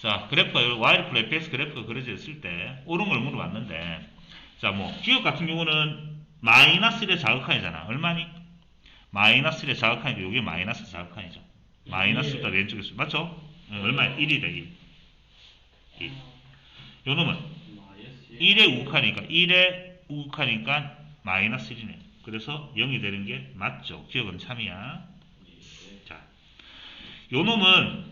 자, 그래프가 플 fx 그래프가 그려져 있을 때 옳은 걸 물어봤는데 자, 뭐 기억 같은 경우는 마이너스 1의 자극한이잖아. 얼마니? 마이너스 1의 자극한이고 이게 마이너스 자극한이죠. 마이너스보다 왼쪽에 있어. 맞죠? 어, 얼마야? 1이래 1. 1. 요 놈은 1의 우극하니까 1의 우극하니까 마이너스 1이네. 그래서 0이 되는 게 맞죠. 기억은 참이야. 자, 요 놈은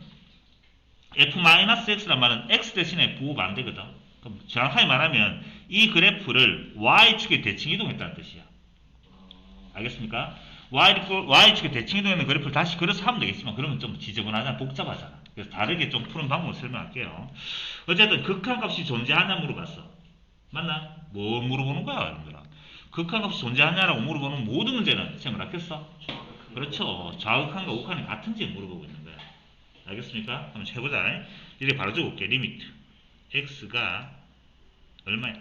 f-x란 말은 x 대신에 부호가 안 되거든. 그럼 정확하게 말하면 이 그래프를 y축에 대칭 이동했다는 뜻이야. 알겠습니까? y, y축에 대칭 이동했는 그래프를 다시 그려서 하면 되겠지만 그러면 좀 지저분하잖아. 복잡하잖아. 그래서 다르게 좀 푸는 방법을 설명할게요. 어쨌든 극한값이 존재하냐 물어봤어. 맞나? 뭐 물어보는 거야, 여러분들아? 극한값이 존재하냐라고 물어보는 모든 문제는 생각 아꼈어? 그렇죠. 좌극한과 우극한이 같은지 물어보고 있는 거야. 알겠습니까? 한번 해보자. 이래 바로 적을게. 리미트. x가 얼마야?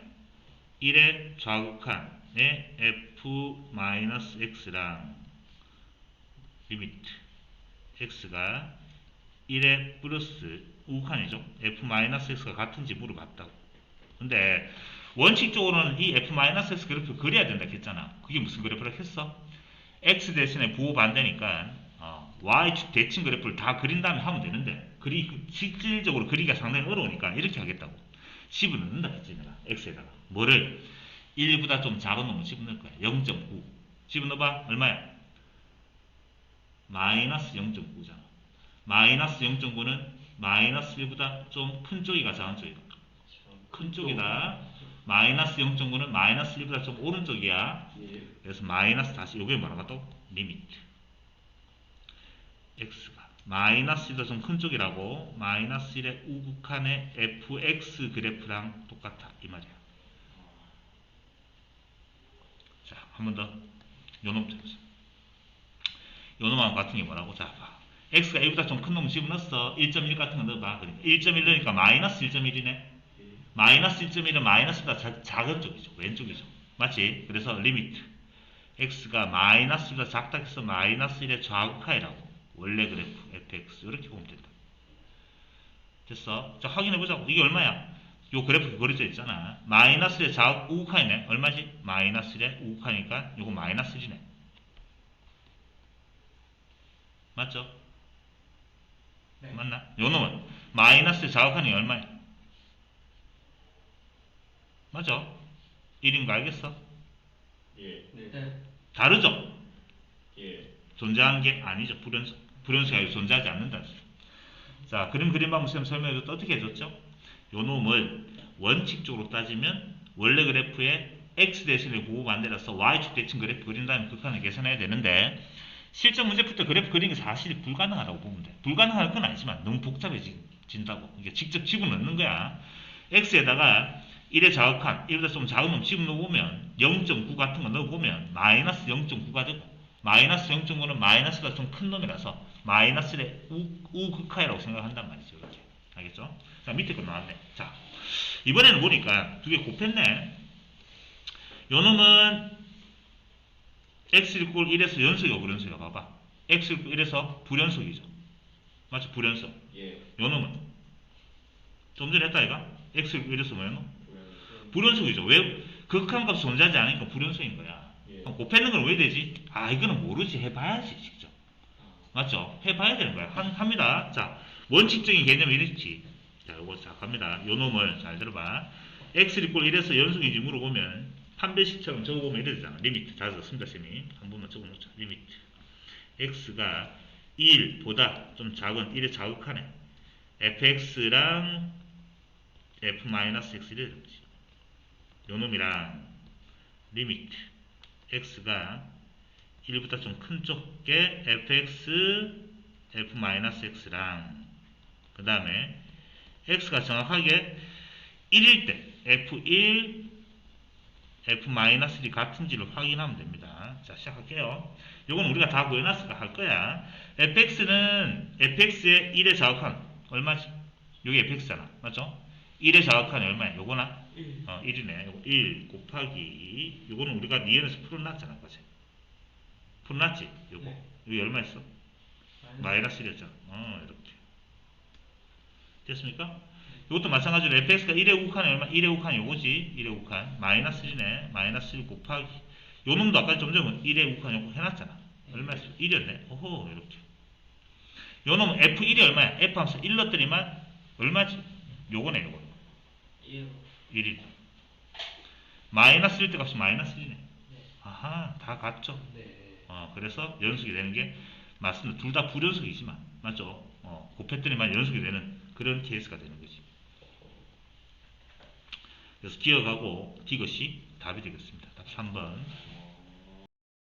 1의 좌극한의 f-x랑 리미트 x가 1의 플러스 우극한이죠. f-x가 같은지 물어봤다고. 근데 원칙적으로는 이 f-x 그래프 그려야 된다 했잖아. 그게 무슨 그래프라 했어? x 대신에 부호 반대니까 어, y축 대칭 그래프를 다 그린 다음에 하면 되는데 그리 실질적으로 그리기가 상당히 어려우니까 이렇게 하겠다고. 10을 넣는다 했지 내가 x에다가. 뭐를? 1보다 좀 작은 놈을 집어넣을 거야. 0.9 집어넣어봐. 얼마야? 마이너스 0.9잖아. 마이너스 0.9는 마이너스 1보다 좀 큰 쪽이가 작은 쪽이가 큰 쪽이다. 마이너스 0.9는 마이너스 1보다 좀 오른쪽이야. 그래서 마이너스 다시 요게 뭐라고 또? 리미트 x가. 마이너스 1보다 좀큰 쪽이라고 마이너스 1의 우극한의 fx 그래프랑 똑같아. 이 말이야. 자 한 번 더. 요놈 해보자 요놈하고 같은 게 뭐라고? 자 봐. x가 1보다 좀 큰 놈 집어넣었어. 1.1 같은 거 넣어봐. 그러니까 1.1 넣으니까 마이너스 1.1이네. 마이너스 1.1은 마이너스보다 자- 작은 쪽이죠. 왼쪽이죠. 맞지? 그래서 리미트. x가 마이너스보다 작다 해서 마이너스 1의 좌극하이라고 원래 그래프 fx 이렇게 보면 된다 됐어? 자 확인해보자고 이게 얼마야? 요 그래프 그려져 있잖아 마이너스 1의 좌극 우극하이네 얼마지? 마이너스 1의 우극하니까 요거 마이너스 1이네 맞죠? 네. 맞나? 요 놈은 마이너스 좌극하니 얼마야? 맞죠? 1인 거 알겠어? 예, 네. 다르죠? 예. 존재하는 게 아니죠. 불연수. 불연수가 여기 존재하지 않는다. 자, 그림 그림 방법 쌤 설명해도 어떻게 해줬죠? 요 놈을 원칙적으로 따지면 원래 그래프에 x 대신에 부호 반대라서 y축 대칭 그래프 그린 다음에 극한을 계산해야 되는데 실전 문제 풀때 그래프 그리는 게 사실 불가능하다고 보면 돼. 불가능할 건 아니지만 너무 복잡해진다고. 이게 직접 집어 넣는 거야. x에다가 1의 자극한 1보다 좀 작은 놈 집어 넣어보면 0.9 같은 거 넣어보면 마이너스 0.9가 되고 마이너스 0.9는 마이너스가 좀 큰 놈이라서 마이너스의 우, 우극하이라고 생각한단 말이죠. 이렇게. 알겠죠? 자, 밑에 거 나왔네. 자, 이번에는 보니까 두 개 곱했네. 요 놈은 x 이퀄 1에서 연속이고 불연속이야. 봐봐. x 이퀄 1에서 불연속이죠. 맞죠? 불연속. 예. 요 놈은 좀 전에 했다 이가 x 이퀄 1에서 뭐야 너? 불연속. 불연속이죠. 왜 극한값 존재하지 않으니까 불연속인 거야. 예. 곱했는 건 왜 되지? 아 이거는 모르지 해봐야지. 맞죠? 해봐야 되는 거야. 한, 합니다. 자 원칙적인 개념이 이렇지. 자 요거 자 갑니다. 요 놈을 잘 들어봐. x 이퀄 1에서 연속인지 물어보면 판별식처럼 적어보면 이래 되잖아. 리미트 다 적었습니다 쌤이. 한 번만 적어놓자. 리미트 x가 1보다 좀 작은 1의 자극하네. fx랑 f-x 이래 되지. 요 놈이랑 리미트 x가 1보다 좀 큰 쪽에 fx f-x랑 그 다음에 x가 정확하게 1일 때 f1 f-1이 같은지를 확인하면 됩니다. 자 시작할게요. 이건 우리가 다 구해놨으니까 할 거야. fx는 fx의 1의 자극한 얼마지? 여기 fx잖아. 맞죠? 1의 자극한이 얼마야? 요거나? 1. 어, 1이네. 요거 1 곱하기 요거는 우리가 니은에서 풀어놨잖아. 그지? 풀어놨지? 요거. 네. 여기 얼마 있어? 마이너스 1이었잖아. 어, 이렇게. 됐습니까? 이것도 마찬가지로 fx가 1의 우칸이 얼마? 1의 우칸이 요거지. 1의 우칸. 마이너스 1이네. 마이너스 1 곱하기. 요 놈도 아까 좀 전에 1의 우칸 요거 해놨잖아. 얼마였어? 1이었네. 오호, 이렇게. 요 놈은 f1이 얼마야? f 함수 1 넣었더니만 얼마지? 요거네, 요거. 1. 1이. 마이너스 1때 값이 마이너스 1이네. 네. 아하, 다 같죠? 네. 어, 그래서 연속이 되는 게 맞습니다. 둘 다 불연속이지만, 맞죠? 어, 곱했더니만 연속이 되는 그런 케이스가 되는 거지. 그래서 기억하고 이것이 답이 되겠습니다. 답 3번.